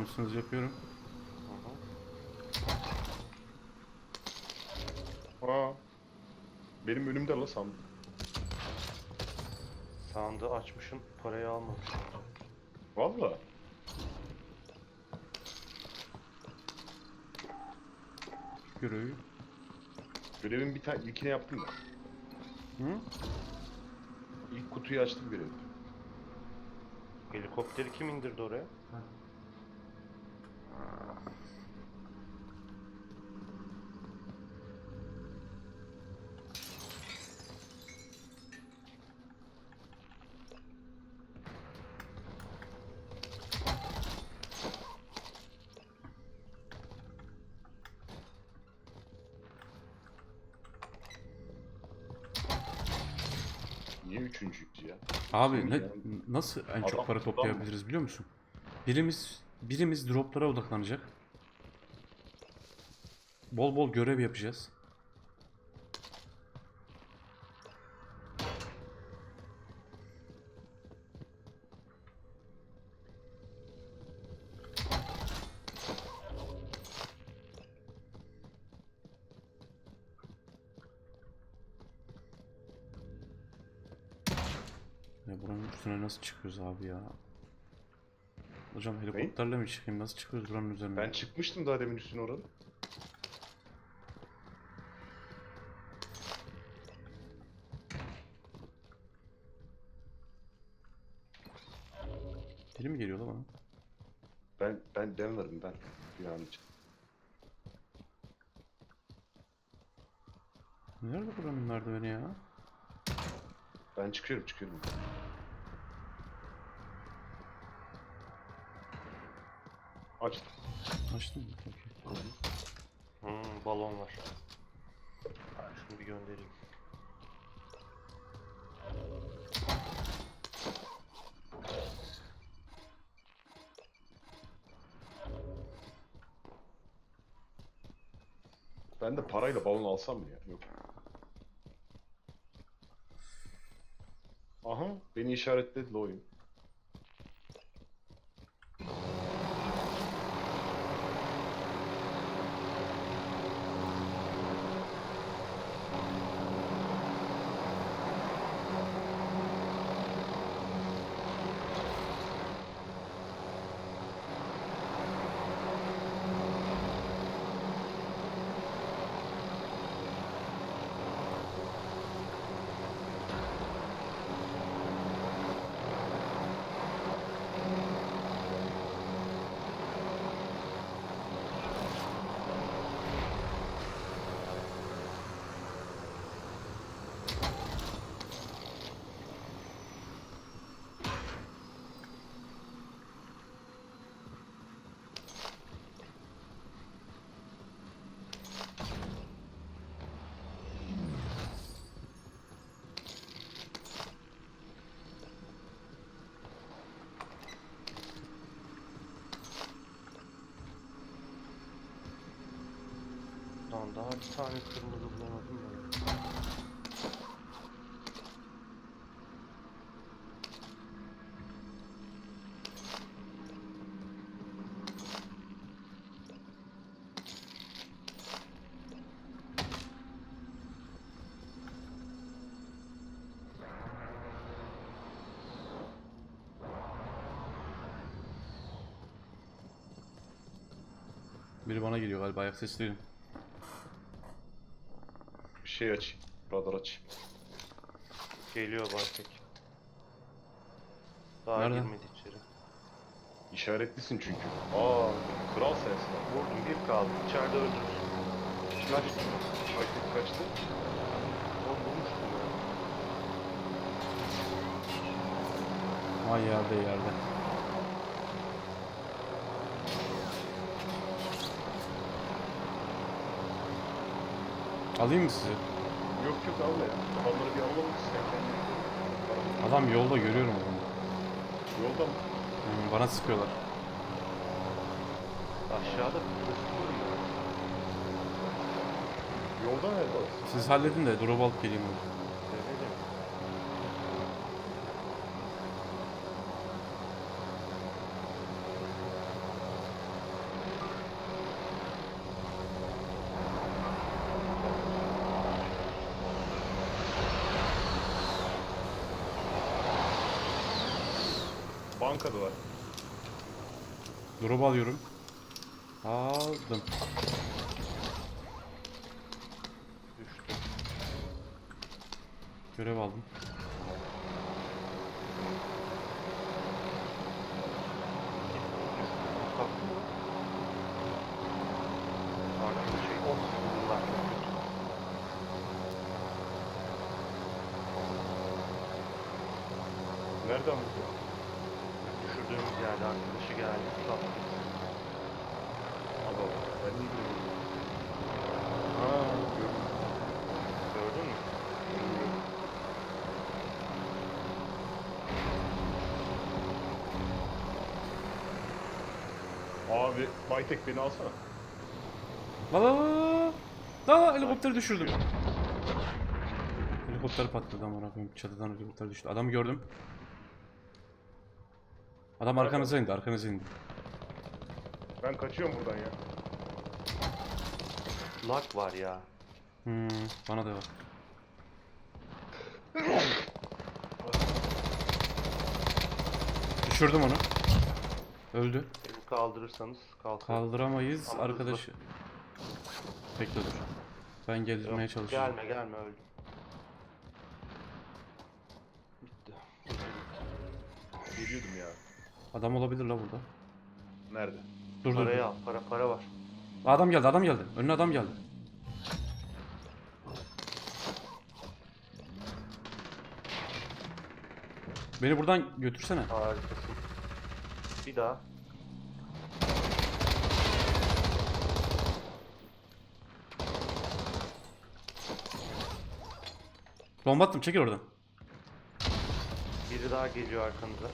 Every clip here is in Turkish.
Almışsınız yapıyorum. Aa. Benim önümde la sandım. Sandığı açmışsın, parayı almamışsın. Valla. Görevi. Görevin bir tane ilkini yaptım da. Hı? İlk kutuyu açtım görevi. Helikopteri kim indirdi oraya? Niye üçüncüydü ya? Abi ne, Yani- nasıl en çok para toplayabiliriz biliyor musun? Birimiz birimiz droplara odaklanacak. Bol bol görev yapacağız. Buranın üstüne nasıl çıkıyoruz abi ya? Hocam helikopterle mi çıkayım? Nasıl çıkıyoruz buranın üzerine? Ben çıkmıştım daha demin üstüne oranın. Biri mi geliyor lan bana? Ben ben ben varım ben. Binanın içi. Nerede buranın merdiveni ya? Ben çıkıyorum çıkıyorum. Açtım. Açtın mı? Hmm, balon var. Ha, şunu bir göndereyim. Ben de parayla balon alsam mı ya? Yok. Aha beni işaretledi oyun. Daha bir tane kırmızı bulamadım ben. Biri bana geliyor galiba ayak sesi. Şey aç. Radar aç. Geliyor Bartek. Daha Nerede? girmedi içeri. İşaretlisin çünkü. Aa kral sensin. Vurdum bir kaldı. İçeride öldürsün. Kaçtı. Kaçtı kaçtı. Onu bulmuştum ben. Ay yerde yerde. Alayım mı sizi? Yok yok al ya. Adamları bir alalım kendin. Adam yolda görüyorum adamı. Yolda mı? Hmm, bana sıkıyorlar. Aşağıda kırmızı ya. Yolda nerede? Siz halledin de drop alıp geleyim hadi. Bankadalar. Drop alıyorum. Aldım. Düştü. Görev aldım. Kalktı mı? Arkada şey. Oh. Bunlar çok kötü. Nereden vurdu? Düşürdüğümüz yerde arkadaşı geldi. Sattı. Adam. Ben niye bilmiyorum. Ha, gördüm. Gördün mü? Abi Baytek beni alsana. La la la la la helikopteri düşürdüm. Helikopter patladı amına koyayım. Çatıdan helikopter düştü. Adamı gördüm. Adam arkanıza indi, arkanıza indi. Ben kaçıyorum buradan ya. Lag var ya. Hmm, bana da var. Düşürdüm onu. Öldü. Kaldırırsanız kalkar. Kaldıramayız Ama arkadaşı. Bekle dur. Ben geldirmeye çalışıyorum. Gelme gelme öldüm. Bitti. Geliyordum ya. Adam olabilir la burada. Nerede? Dur dur. dur. Parayı al. Para para var. Adam geldi, adam geldi. Önüne adam geldi. Beni buradan götürsene. Harikasın. Bir daha. Bomba attım, çekil oradan. Biri daha geliyor arkanıza.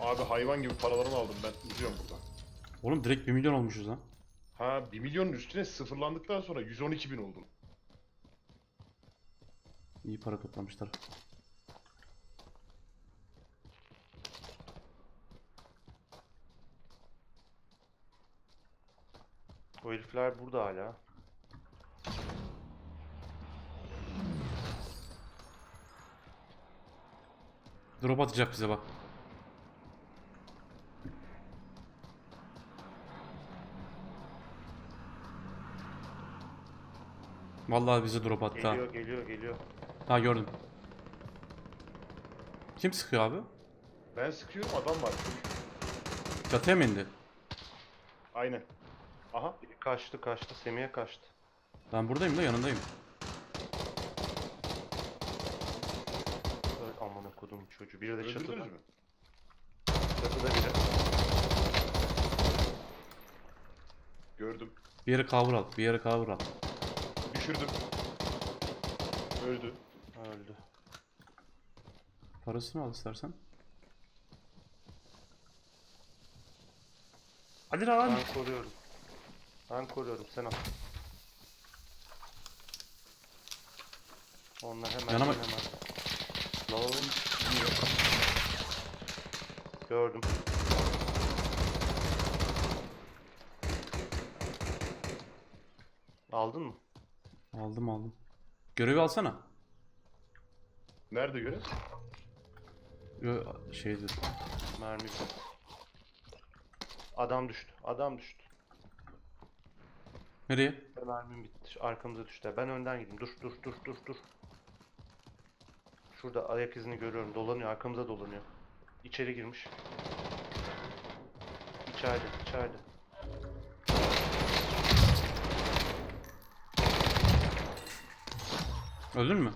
Abi hayvan gibi paralarımı aldım ben. Uzuyorum buradan. Oğlum direkt 1 milyon olmuşuz lan. Ha 1 milyonun üstüne sıfırlandıktan sonra 112 bin oldum. İyi para toplamışlar. O herifler burada hala. Drop atacak bize bak. Vallahi bize drop attı ha. Geliyor geliyor geliyor. Ha gördüm. Kim sıkıyor abi? Ben sıkıyorum adam var. Çatıya mı indi? Aynen. Aha. Kaçtı kaçtı. Semih'e kaçtı. Ben buradayım da yanındayım. Biri de Öldürdünüz çatıda. mü? Çatıda biri. Gördüm. Bir yere cover al, bir yere cover al. Düşürdüm. Öldü. Öldü. Parasını al istersen. Hadi lan. Ben koruyorum. Ben koruyorum sen al. Onlar hemen Yanıma- hemen. Oğlum. Gördüm. Aldın mı? Aldım aldım. Görevi alsana. Nerede görev? Yo, şeydi. Mermi. Adam düştü. Adam düştü. Nereye? Mermim bitti. Arkamıza düştü. Ben önden gideyim. Dur dur dur dur dur. Şurada ayak izini görüyorum. Dolanıyor. Arkamıza dolanıyor. İçeri girmiş. İçeride. içeride. Öldün mü?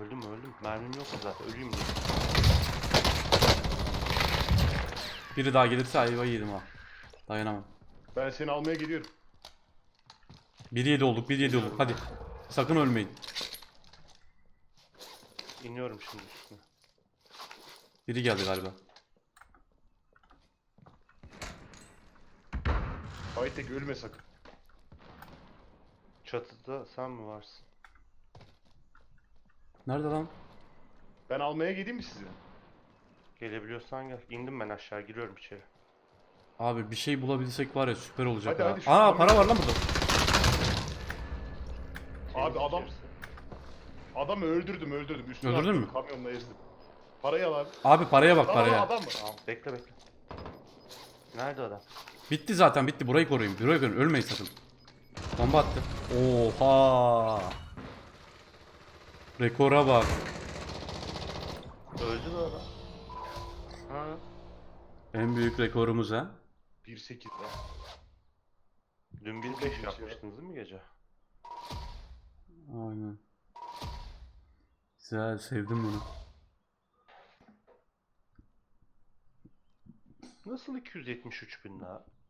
Öldüm öldüm. Mermim yok zaten. Öleyim diye. Biri daha gelirse ayva yedim ha. Dayanamam. Ben seni almaya geliyorum. 1-7 olduk, 1-7 olduk. Hadi. Sakın ölmeyin. İniyorum şimdi üstüne. Biri geldi galiba. Baytek ölme sakın. Çatıda sen mi varsın? Nerede lan? Ben almaya geleyim mi sizi? Gelebiliyorsan gel. İndim ben aşağı. Giriyorum içeri. Abi bir şey bulabilsek var ya süper olacak Hadi, ha. hadi, şu Aa para var lan burada. Abi adam-. Adamı öldürdüm öldürdüm. Üstüne Öldürdün attım, mü? Kamyonla ezdim. Parayı al abi. Abi paraya bak Aa, paraya. adam mı? Tamam bekle bekle. Nerede adam? Bitti zaten bitti. Burayı koruyun. Burayı koruyun. Ölmeyin sakın. Bomba attı. Oha. Rekora bak. Öldü mü adam? Ha. En büyük rekorumuz ha. 1.8 lan. Dün 1.5 yapmıştınız değil mi gece? Aynen. Güzel sevdim bunu. Nasıl 273 bin daha?